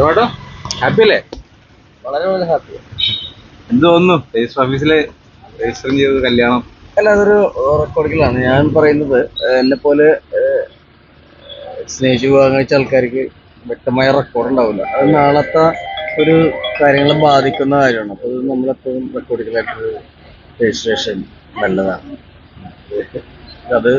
ഏട്ടോ happy അല്ലേ വളരെ വളരെ ഹാപ്പി എന്ത് തോന്നുന്നു? രജിസ്റ്റർ ഓഫീസിൽ രജിസ്റ്റർ ചെയ്തത് കല്യാണം? അല്ല അതൊരു റെക്കോർഡിക്കലാണ് ഞാൻ പറയുന്നത് എന്നെ പോലെ സ്നേഹിച്ച് വിവാഹം കഴിച്ച ആൾക്കാർക്ക് വ്യക്തമായ റെക്കോർഡ് ഉണ്ടാവില്ല. അത് നാളത്തെ ഒരു കാര്യങ്ങളെ ബാധിക്കുന്ന കാര്യമാണ്. അപ്പോൾ അത് നമ്മളെപ്പോഴും റെക്കോർഡിക്കലായിട്ട് രജിസ്ട്രേഷൻ നല്ലതാണ്. അത്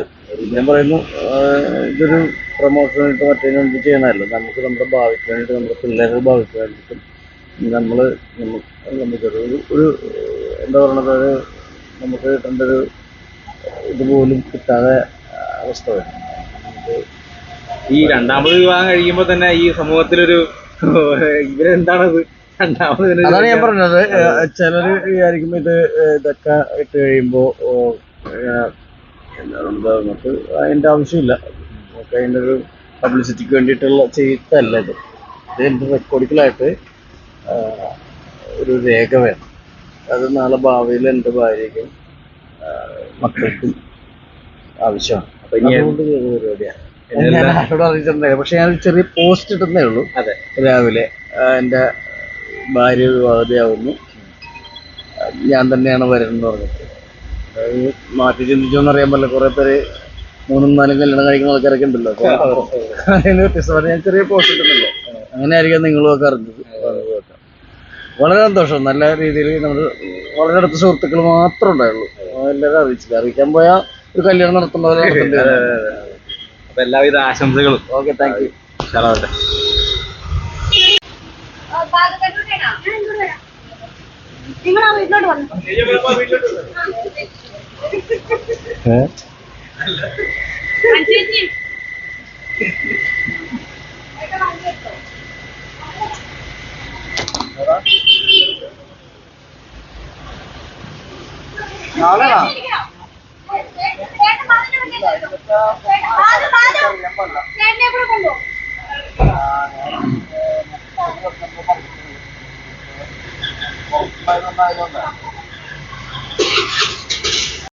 ഞാൻ പറയുന്നു ആഹ് ഇതൊരു പ്രൊമോഷനായിട്ട് മറ്റേതിനു വേണ്ടി ചെയ്യണമല്ലോ നമുക്ക് നമ്മുടെ ഭാവിക്ക് വേണ്ടിയിട്ട് നമ്മുടെ പിള്ളേരുടെ ഭാവിക്ക് വേണ്ടിയിട്ടും നമ്മൾ നമുക്ക് നമുക്കൊരു ഒരു എന്താ പറയണത്? ഒരു നമുക്ക് കിട്ടേണ്ട ഒരു ഇതുപോലും കിട്ടാതെ അവസ്ഥ വരും. ഈ രണ്ടാമത് വിവാഹം കഴിയുമ്പോൾ തന്നെ ഈ സമൂഹത്തിലൊരു ഇവരെന്താണത് അതാണ് ഞാൻ പറഞ്ഞത്. ചിലർ വിചാരിക്കും ഇത് ഇതൊക്കെ ഇട്ട് കഴിയുമ്പോ നമുക്ക് അതിന്റെ ആവശ്യമില്ല. നമുക്ക് അതിന്റെ ഒരു പബ്ലിസിറ്റിക്ക് വേണ്ടിയിട്ടുള്ള ചെയ്തല്ല ഇത് ഇത് എന്റെ റെക്കോർഡിക്കലായിട്ട് ഒരു രേഖ വേണം. അത് നാളെ ഭാവിയിൽ എന്റെ ഭാര്യയ്ക്കും മക്കൾക്കും ആവശ്യമാണ്. അപ്പം ഇനി അതുകൊണ്ട് ചെയ്ത പരിപാടിയാണ്. ഞാൻ ആരോട് പക്ഷെ ഞാൻ ചെറിയ പോസ്റ്റ് ഇട്ടുന്നേ ഉള്ളൂ. അതെ. രാവിലെ എന്റെ ഭാര്യ വിവാഹതയാവുന്നു. ഞാൻ തന്നെയാണ് വരുന്നത് പറഞ്ഞിട്ട് മാറ്റി ചിന്തിച്ചോന്നറിയാൻ പറ്റില്ല. കുറെ പേര് മൂന്നും നാലും കല്യാണം കഴിക്കുന്ന ആൾക്കാരൊക്കെ ഉണ്ടല്ലോ വ്യത്യസ്തമായിട്ട് ഞാൻ ചെറിയ പോസ്റ്റ് ഉണ്ടല്ലോ അങ്ങനെ ആയിരിക്കാം നിങ്ങളും ഒക്കെ അറിഞ്ഞത്. വളരെ സന്തോഷം. നല്ല രീതിയിൽ നമ്മൾ വളരെ അടുത്ത സുഹൃത്തുക്കൾ മാത്രമേ ഉണ്ടായുള്ളൂ. എല്ലാവരും അറിയിച്ചില്ല. അറിയിക്കാൻ പോയാൽ ഒരു കല്യാണം നടത്തുന്നവരെ അപ്പൊ എല്ലാവിധ ആശംസകളും. ഓക്കെ താങ്ക് യു ആ വീട്ടിലോട്ട് വന്നു. ചേച്ചി കൊണ്ടുപോ